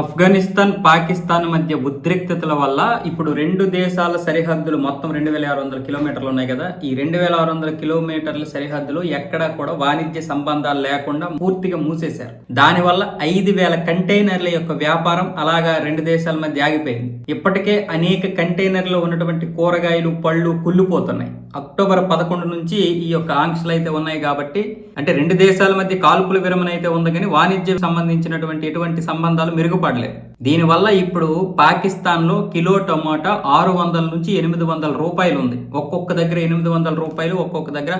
ఆఫ్ఘనిస్తాన్ పాకిస్తాన్ మధ్య ఉద్రిక్తతల వల్ల ఇప్పుడు రెండు దేశాల సరిహద్దులు మొత్తం రెండు వేల ఆరు వందల కిలోమీటర్లు ఉన్నాయి కదా. ఈ రెండు వేల ఆరు వందల కిలోమీటర్ల సరిహద్దులు ఎక్కడా కూడా వాణిజ్య సంబంధాలు లేకుండా పూర్తిగా మూసేశారు. దానివల్ల ఐదు వేల కంటైనర్ల యొక్క వ్యాపారం అలాగా రెండు దేశాల మధ్య ఆగిపోయింది. ఇప్పటికే అనేక కంటైనర్లు ఉన్నటువంటి కూరగాయలు పళ్ళు కుళ్ళిపోతున్నాయి. అక్టోబర్ పదకొండు నుంచి ఈ యొక్క ఆంక్షలు అయితే ఉన్నాయి కాబట్టి అంటే రెండు దేశాల మధ్య కాల్పుల విరమణ అయితే ఉంది కానీ వాణిజ్యం సంబంధించినటువంటి ఎటువంటి సంబంధాలు మెరుగుపడలేదు దీనివల్ల ఇప్పుడు పాకిస్తాన్లో కిలో టమాటా ఆరు వందల నుంచి ఎనిమిది వందల రూపాయలు ఉంది. ఒక్కొక్క దగ్గర ఎనిమిది వందల రూపాయలు ఒక్కొక్క దగ్గర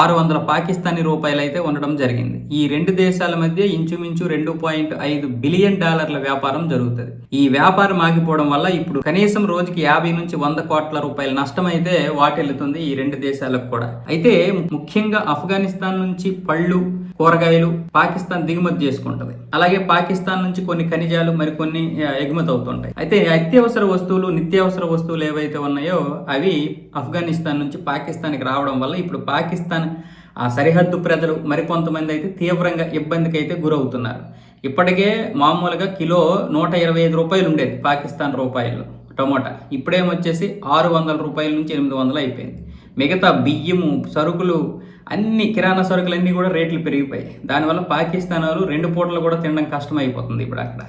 ఆరు వందల పాకిస్తానీ రూపాయలు అయితే ఉండడం జరిగింది. ఈ రెండు దేశాల మధ్య ఇంచుమించు రెండు పాయింట్ ఐదు బిలియన్ డాలర్ల వ్యాపారం జరుగుతుంది. ఈ వ్యాపారం ఆగిపోవడం వల్ల ఇప్పుడు కనీసం రోజుకి యాభై నుంచి వంద కోట్ల రూపాయల నష్టం అయితే వాటిల్లుతుంది ఈ రెండు దేశాలకు కూడా. అయితే ముఖ్యంగా ఆఫ్ఘనిస్తాన్ నుంచి పళ్ళు కూరగాయలు పాకిస్తాన్ దిగుమతి చేసుకుంటది. అలాగే పాకిస్తాన్ నుంచి కొన్ని ఖనిజాలు మరికొన్ని ఎగుమతి అవుతుంటాయి అయితే అత్యవసర వస్తువులు నిత్యావసర వస్తువులు ఏవైతే ఉన్నాయో అవి ఆఫ్ఘనిస్తాన్ నుంచి పాకిస్తాన్కి రావడం వల్ల ఇప్పుడు పాకిస్తాన్ ఆ సరిహద్దు ప్రజలు మరికొంతమంది అయితే తీవ్రంగా ఇబ్బందికి అయితే గురవుతున్నారు. ఇప్పటికే మామూలుగా కిలో నూట ఇరవై ఐదు రూపాయలు ఉండేది పాకిస్తాన్ రూపాయలు టమోటా. ఇప్పుడేమొచ్చేసి ఆరు వందల రూపాయల నుంచి ఎనిమిది వందలు అయిపోయింది. మిగతా బియ్యము సరుకులు అన్ని కిరాణా సరుకులన్నీ కూడా రేట్లు పెరిగిపోయాయి. దానివల్ల పాకిస్తాన్ వాళ్ళు రెండు పూటలు కూడా తినడం కష్టం అయిపోతుంది ఇప్పుడు అక్కడ